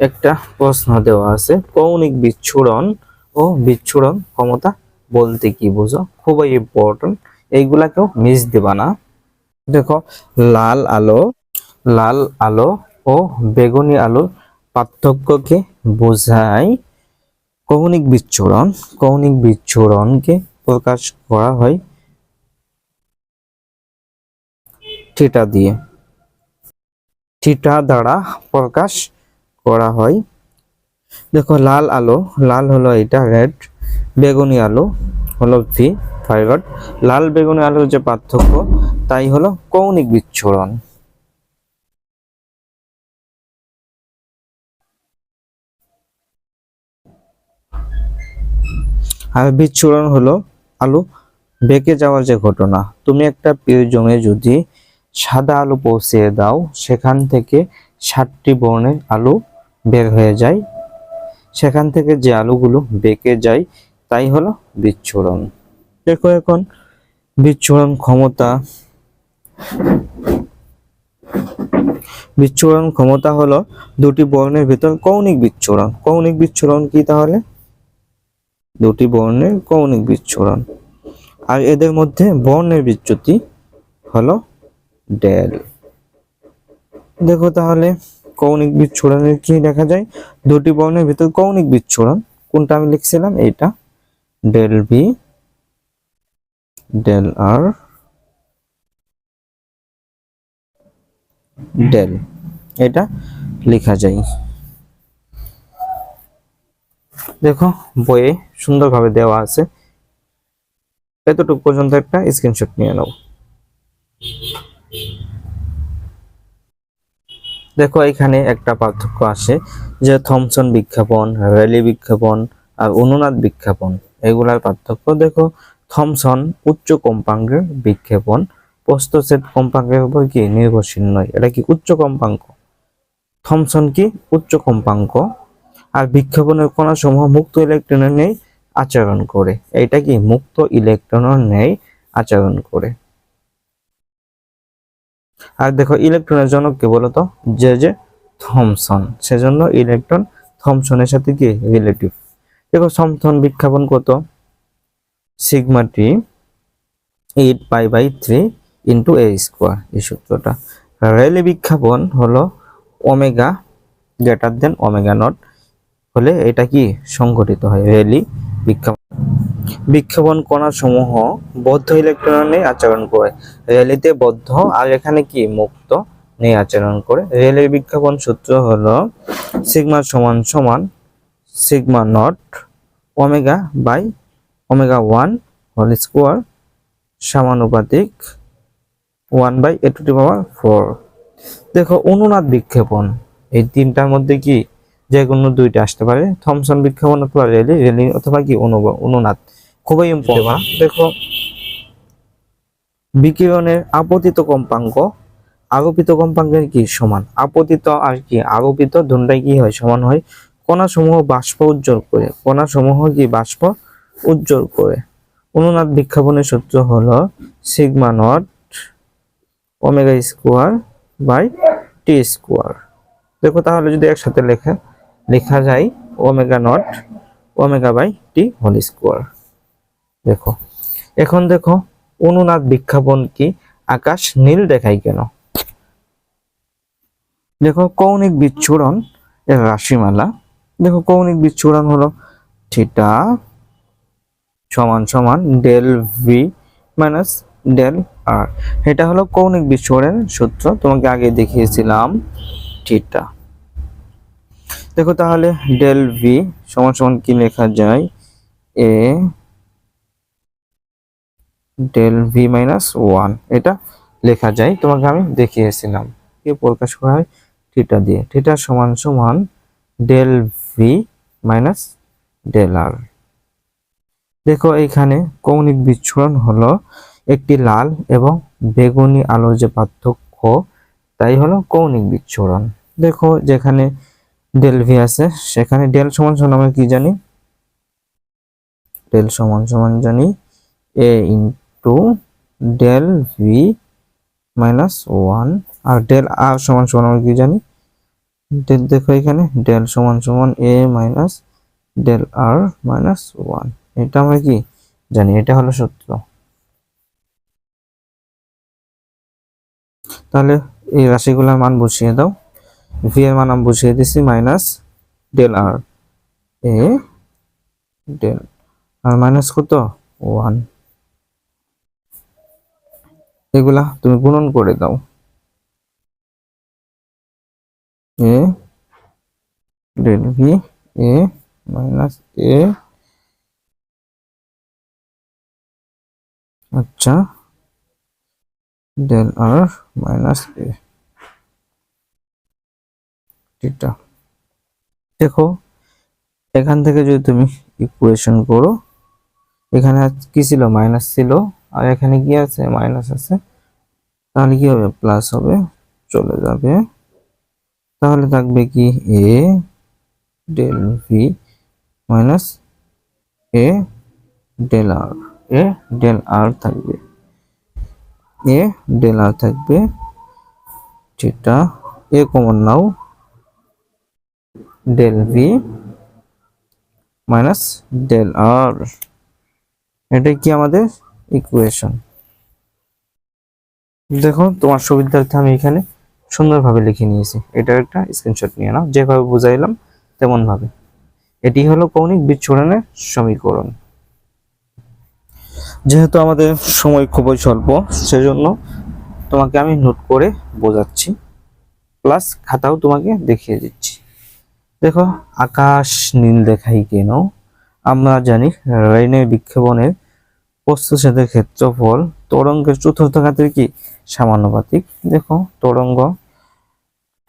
একটা প্রশ্ন দেওয়া আছে, কৌণিক বিচ্ছুরণ ও বিচ্ছুরণ ক্ষমতা বলতে কি বুঝো? খুবই ইম্পর্টেন্ট এইগুলাকেও মিস দেবা না। দেখো, লাল আলো লাল আলো ও বেগুনি আলোর পার্থক্যকে বোঝায় কৌণিক বিচ্ছুরণ। কৌণিক বিচ্ছুরণকে প্রকাশ করা হয় থিটা দিয়ে। থিটা দ্বারা প্রকাশ করা হয়। দেখো, লাল আলো, লাল হলো এটা রেড বেগুনি আলো, হলো ভি ভায়োলেট লাল বেগুনি আলোর যে পার্থক্য, তাই হলো কৌণিক বিচ্ছুরণ। আর বিচ্ছুরণ হলো আলু, বেঁকে যাওয়ার যে ঘটনা। তুমি একটা প্রিয়জমে যদি সাদা আলু পৌঁছে দাও, সেখান থেকে ষাটটি বর্ণের আলু বের হয়ে যায়। সেখান থেকে যে আলুগুলো বেঁকে যায়, তাই হলো বিচ্ছুরণ। দেখো এখন বিচ্ছুরণ ক্ষমতা। বিচ্ছুরণ ক্ষমতা হলো দুটি বর্ণের ভিতর কৌণিক বিচ্ছুরণ। কৌণিক বিচ্ছুরণ কি তাহলে? দুটি বর্ণের কৌণিক বিচ্ছুরণ। আর এদের মধ্যে বর্ণের বিচ্যুতি হলো ডেল। দেখো তাহলে কৌণিক বিচ্ছুরণের কি দেখা যায়? দুটি বর্ণের ভিতর কৌণিক বিচ্ছুরণ। কোনটা আমি লিখছিলাম? এইটা। Del B del R del. এটা লেখা যায়। দেখো, বইয়ে সুন্দরভাবে দেওয়া আছে। এতটুকু পর্যন্ত একটা স্ক্রিনশট নিয়ে নাও। দেখো এখানে একটা পার্থক্য আসে যে থমসন বিজ্ঞাপন, র্যালি বিজ্ঞাপন আর অনুনাদ বিজ্ঞাপন, এগুলার পার্থক্য দেখো। থমসন উচ্চ কম্পাঙ্কের বিজ্ঞাপন প্রস্তছেদ কম্পাঙ্কের উপর কি নির্ভরশীল নয়, এটা কি উচ্চ কম্পাঙ্ক? থমসন কি উচ্চ কম্পাঙ্ক আর বিক্ষেপণের কণাসমূহ মুক্ত ইলেকট্রনের নেই আচরণ করে এটা কি মুক্ত ইলেকট্রনের নেই আচরণ করে। আর দেখো ইলেকট্রনের জনক কে বলতো? যে যে, থমসন। সেজন্য ইলেকট্রন থমসনের সাথে কি? রিলেটিভ দেখো থমসন বিক্ষেপণ কত? Sigma T eight pi by three into A square এই সূত্রটা। রেলে বিক্ষেপণ হলো omega greater than omega nought হলে এটা কি? সংঘটিত হয়। রেলি বিক্ষেপণ। বিক্ষেপণ কণা সমূহ বদ্ধ ইলেকট্রন আচরণ করে। রেলিতে বদ্ধ, আর এখানে কি? মুক্ত নিয়ে আচরণ করে। রেলের বিক্ষেপণ সূত্র হলো সিগমা সমান সমান sigma nought omega by omega one whole square সমানুপাতিক one by A to power four. দেখো, অনুনাদ বিক্ষেপণ। এই তিনটার মধ্যে কি? যে কোনো দুইটা আসতে পারে। থমসন বিক্ষেপণ অথবা রেলি রেলি অথবা কি অনু অনুনাদ। খুবই ইম্পর্টেন্ট দেখো বিকিরণের আপতিত কম্পাঙ্ক আগপিত কম্পাঙ্কের কি সমান? আপতিত আর কি আগপিত দুটাই কি হয়? সমান হয় কণাসমূহ বাষ্প উজ্জ্বল করে। কণাসমূহ কি বাষ্প উজ্জ্বল করে? অনুনাদ বিক্ষেপণের সূত্র হলো sigma nought omega square by T square. দেখো তাহলে যদি একসাথে লেখা লেখা যায় omega nought, omega by T whole square. দেখো, এখন দেখো, অনুনাদ বিক্ষেপণ কি? আকাশ নীল দেখায় কেন? দেখো, কৌণিক বিচ্ছুরণ এর রাশিমালা। দেখো, কৌণিক বিচ্ছুরণ হলো থিটা সমান সমান del V minus del R এটা হলো কৌণিক বিচ্ছুরণের সূত্র, তোমাকে আগে দেখিয়েছিলাম থিটা। দেখো তাহলে ডেল ভি সমান সমান কি লেখা যায়? A del V minus one এটা লেখা যায়। তোমাকে আমি দেখিয়েছিলাম। কে প্রকাশ করা হয়? থিটা দিয়ে। থিটা সমান সমান del V minus del R দেখো এখানে কৌণিক বিচ্ছুরণ হলো একটি লাল এবং বেগুনি আলোর যে পার্থক্য, তাই হলো কৌণিক বিচ্ছুরণ। দেখো যেখানে ডেল ভি আছে। সেখানে ডেল সমান সমান আমরা কি জানি? ডেল সমান সমান জানি A into del V minus one R del R সমান সমান আমরা কি জানি? ডেল দেখো এখানে ডেল সমান সমান A minus del R minus one এটা আমরা কি জানি? এটা হলো সূত্র তাহলে এই রাশিগুলোর মান বসিয়ে দাও। ভি এর মান আমি বুঝিয়ে দিছি minus del R A del R minus কত? ওয়ান এগুলা তুমি গুণন করে দাও। A del V A minus A আচ্ছা ডেল আর মাইনাস এ এটা। দেখো, এখান থেকে যদি তুমি ইকুয়েশন করো, এখানে কি ছিল? মাইনাস ছিল। আর এখানে কি আছে? মাইনাস আছে। তাহলে কি হবে? প্লাস হবে। চলে যাবে। তাহলে থাকবে কি? A del V minus A del R A del R থাকবে। এ ডেল আর থাকবে। যেটা এ কমন নাও del V minus del R এটাই কি আমাদের ইকুয়েশন দেখো তোমার সুবিধার্থে আমি এখানে সুন্দরভাবে লিখে নিয়েছি। এটার একটা স্ক্রিনশট নিয়ে নাও, যেভাবে বুঝাইলাম তেমন ভাবে এটি হলো কৌণিক বিচ্ছুরণের সমীকরণ। যেহেতু আমাদের সময় খুবই স্বল্প, সেজন্য তোমাকে আমি নোট করে বোঝাচ্ছি। প্লাস খাতাও তোমাকে দেখিয়ে দিচ্ছি। দেখো, আকাশ নীল দেখাই কেন? আমরা জানি রেনের বিক্ষেপণের প্রস্তুষেধের ক্ষেত্রফল তরঙ্গের চতুর্থ ঘাতের কি? সামানুপাতিক দেখো, তরঙ্গ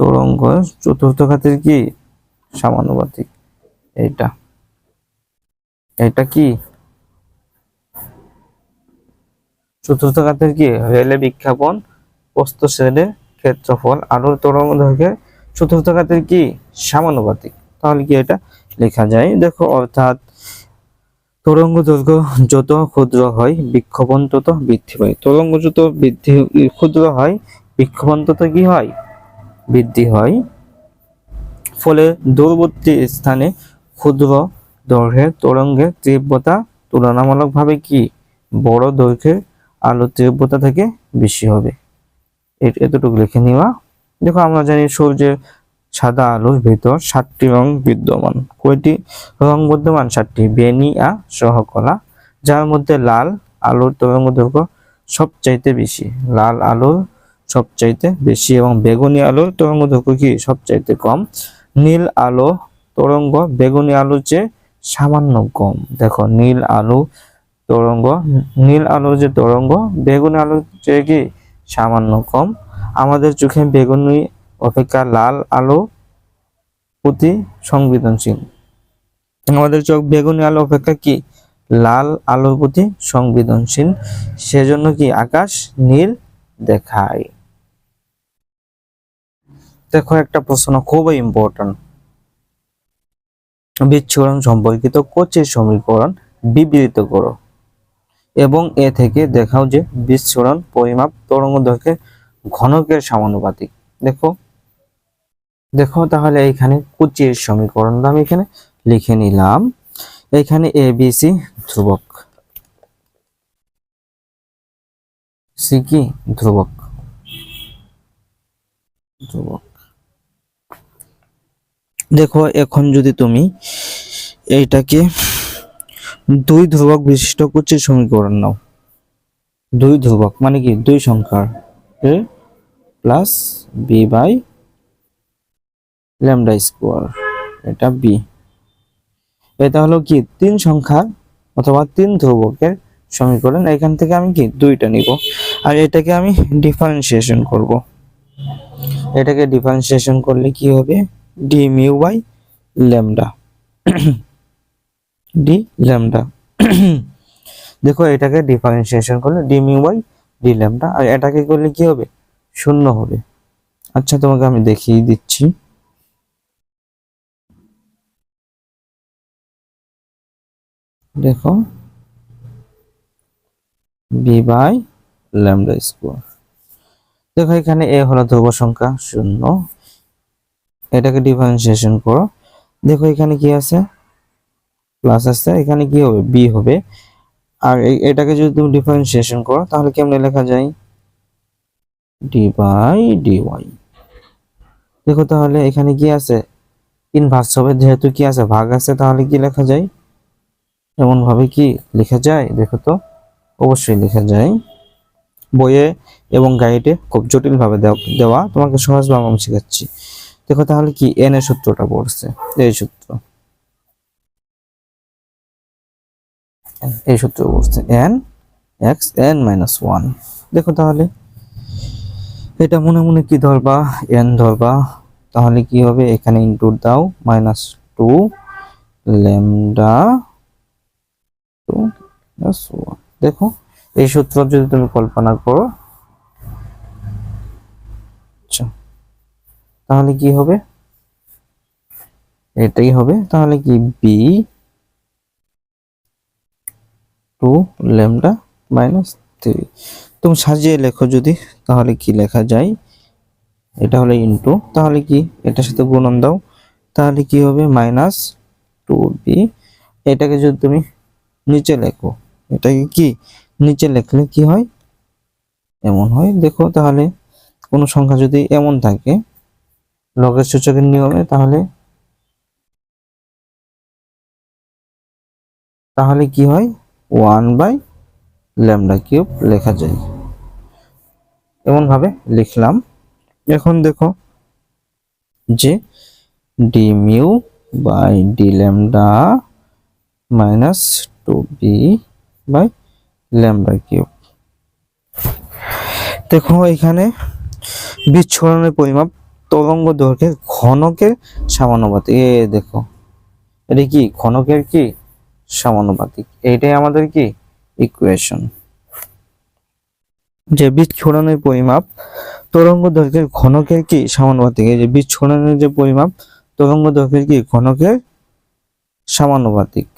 তরঙ্গ চতুর্থ ঘাতের কি? সামানুপাতিক এইটা। এটা কি? চতুর্থ ঘাতের কি? রেলে বিক্ষেপণ প্রস্তুষেধের ক্ষেত্রফল। আলোর তরঙ্গ দৈর্ঘ্যের চতুর্থ ঘাতের কি? সামানুপাতিক তাহলে কি এটা লেখা যায়? দেখো, অর্থাৎ তরঙ্গ দৈর্ঘ্য যত ক্ষুদ্র হয় বিক্ষোভণ তত বৃদ্ধি পায়। তরঙ্গ যত বৃদ্ধি, ক্ষুদ্র হয় বিক্ষোভণ তত কি হয়? বৃদ্ধি হয়। ফলে দূরবর্তী স্থানে ক্ষুদ্র দৈর্ঘ্যের তরঙ্গের তীব্রতা তুলনামূলকভাবে কি? বড় দৈর্ঘ্যের আলোর তীব্রতা থেকে বেশি হবে। এ- এতটুকু লিখে নেওয়া দেখো, আমরা জানি সূর্যের সাদা আলোর ভিতর সাতটি রং বিদ্যমান। কয়টি রং বিদ্যমান? সাতটি। বেনি আ সহকলা, যার মধ্যে লাল আলোর তরঙ্গ দৈর্ঘ্য সবচাইতে বেশি। লাল আলোর সবচাইতে বেশি এবং বেগুনি আলোর তরঙ্গ দৈর্ঘ্য কি? সবচাইতে কম। নীল আলো তরঙ্গ বেগুনি আলোর চেয়ে সামান্য কম। দেখো, নীল আলো তরঙ্গ, নীল আলোর যে তরঙ্গ, বেগুনি আলোর চেয়ে কি? সামান্য কম। আমাদের চোখে বেগুনি অপেক্ষা লাল আলো প্রতি সংবেদনশীল। আমাদের চোখ বেগুনি আলো অপেক্ষা কি? লাল আলোর প্রতি সংবেদনশীল, সেজন্য কি আকাশ নীল দেখায়? দেখো, একটা প্রশ্ন খুবই ইম্পর্টেন্ট বিচ্ছুরণ সম্পর্কিত কোচের সমীকরণ বিবৃত করো। এবং এ থেকে দেখাও যে বিচ্ছুরণ পরিমাপ তরঙ্গ দৈর্ঘ্যের ঘনকের সমানুপাতিক। দেখো দেখো তাহলে এখানে কুচির সমীকরণ আমি এখানে লিখে নিলাম। এখানে এ বি সি ধ্রুবক। সি কি? ধ্রুবক। ধ্রুবক। দেখো এখন যদি তুমি এইটাকে দুই ধ্রুবক বিশিষ্ট কুচির সমীকরণ নাও। দুই ধ্রুবক মানে কি? দুই সংখ্যার। A plus B by lambda square, এটা বি এটা হলো কি? তিন সংখ্যা অথবা তিন ধ্রুবকের সমীকরণ। এখান থেকে আমি কি দুইটা নিব? আর এটাকে আমি ডিফারেন্সিয়েশন করব। এটাকে ডিফারেন্সিয়েশন করলে কি হবে? D mu by lambda. D lambda. দেখো, এটাকে ডিফারেন্সিয়েশন করলে D mu by D lambda. আর এটাকে করলে কি হবে? শূন্য হবে। আচ্ছা তোমাকে আমি দেখিয়ে দিচ্ছি। দেখো বি বাই ল্যামডা স্কোয়ার দেখো, এখানে এ হলো ধ্রুব সংখ্যা, শূন্য। এটাকে ডিফারেন্সিয়েশন করো। দেখো, এখানে কি আছে? প্লাস আছে। এখানে কি হবে? বি হবে। আর এটাকে যদি তুমি ডিফারেন্সিয়েশন করো, তাহলে কেমনে লেখা যায়? ডি বাই ডি ওয়াই দেখো, তাহলে এখানে কি আছে? ইনভার্স হবে। যেহেতু কি আছে? ভাগ আছে, তাহলে কি লেখা যায়? এমন ভাবে কি লেখা যায়? দেখো তো, অবশ্যই লেখা যায়। বইয়ে এবং গাইডে খুব জটিল ভাবে দেওয়া। তোমাকে সহজভাবে আমি শেখাচ্ছি। দেখো তাহলে কি এন এর সূত্রটা পড়ছে, এই সূত্র। এই সূত্র পড়ছে N, X, N minus one. দেখো তাহলে, এটা মনে মনে কি ধরবা? এন ধরবা। তাহলে কি হবে? এখানে ইনটু দাও, মাইনাস টু ল্যামডা দেখো, এই সূত্র যদি তুমি কল্পনা করো আচ্ছা তাহলে কি হবে? এটাই হবে, তাহলে কি B two lambda minus three? তুমি সাজিয়ে লেখো যদি, তাহলে কি লেখা যায়? এটা হলো ইনটু তাহলে কি? এটার সাথে গুণন দাও, তাহলে কি হবে? Minus two B. এটাকে যদি তুমি নিচে লেখো। এটাকে কি? নিচে লেখলে কি হয়? এমন হয়। দেখো, তাহলে কোনো সংখ্যা যদি এমন থাকে, লগের সূচকের নিয়মে, তাহলে তাহলে কি হয়? ওয়ান বাই ল্যামডা কিউব লেখা যায়। এমন ভাবে লিখলাম। এখন দেখো যে D mu by D lambda minus two B by lambda cube. দেখো এখানে বিচ্ছুরণের পরিমাপ তরঙ্গ দৈর্ঘ্যের ঘনকের সমানুপাতিক। এ, দেখো। এটা কি? ঘনকের কি? সমানুপাতিক। এইটাই আমাদের কি? ইকুয়েশন যে বিচ্ছুরণের পরিমাপ তরঙ্গ দৈর্ঘ্যের ঘনকের কি? সমানুপাতিক। এই যে বিচ্ছুরণের যে পরিমাপ তরঙ্গ দৈর্ঘ্যের কি? ঘনকের সমানুপাতিক।